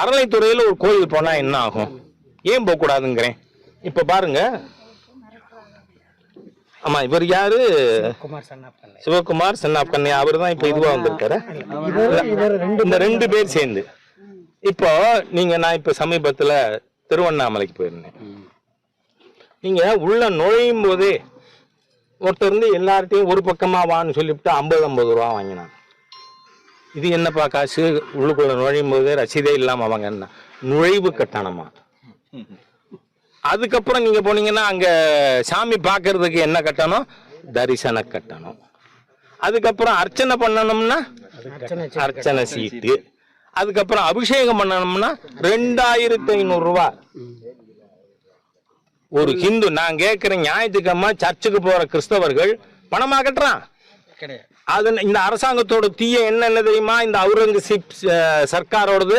அறளைத்துறையில் ஒரு கோயில் போனா என்ன ஆகும்? ஏன் போகக்கூடாதுங்கிறேன். இப்ப பாருங்க. ஆமா இவர் யாரு? சிவகுமார் சென்னாப்கண்ணி அவர் தான் இப்ப இதுவா வந்திருக்காரு. இந்த ரெண்டு பேர் சேர்ந்து. இப்போ நீங்க நான் இப்ப சமீபத்துல திருவண்ணாமலைக்கு போயிருந்தேன். நீங்க உள்ள நுழையும் போதே ஒருத்தர் இருந்து எல்லார்ட்டையும் ஒரு பக்கமா வான்னு சொல்லிவிட்டு ஐம்பது ஐம்பது ரூபா வாங்கினான் இது என்னப்பா காசு? உள்ளுக்குள்ள நுழையும் போது ரசீதே இல்லாம என்ன? நுழைவு கட்டணமா? அதுக்கப்புறம் நீங்க போனீங்கன்னா அங்க சாமி பாக்குறதுக்கு என்ன கட்டணம்? தரிசன கட்டணம். அதுக்கப்புறம் அர்ச்சனை பண்ணணும்னா? அர்ச்சனை அர்ச்சனை சீட்டு. அதுக்கப்புறம் அபிஷேகம் பண்ணணும்னா ரெண்டாயிரத்தி ஐநூறு ரூபா. ஒரு ஹிந்து நான் கேட்கிறேன் ஞாயிற்றுக்கிழமை சர்ச்சுக்கு போற கிறிஸ்தவர்கள் பணமா கட்டுறான். கிடையாது. அது இந்த அரசாங்கத்தோட தீய என்ன என்ன தெரியுமா? இந்த அவுரங்கசீப் சர்க்காரோடது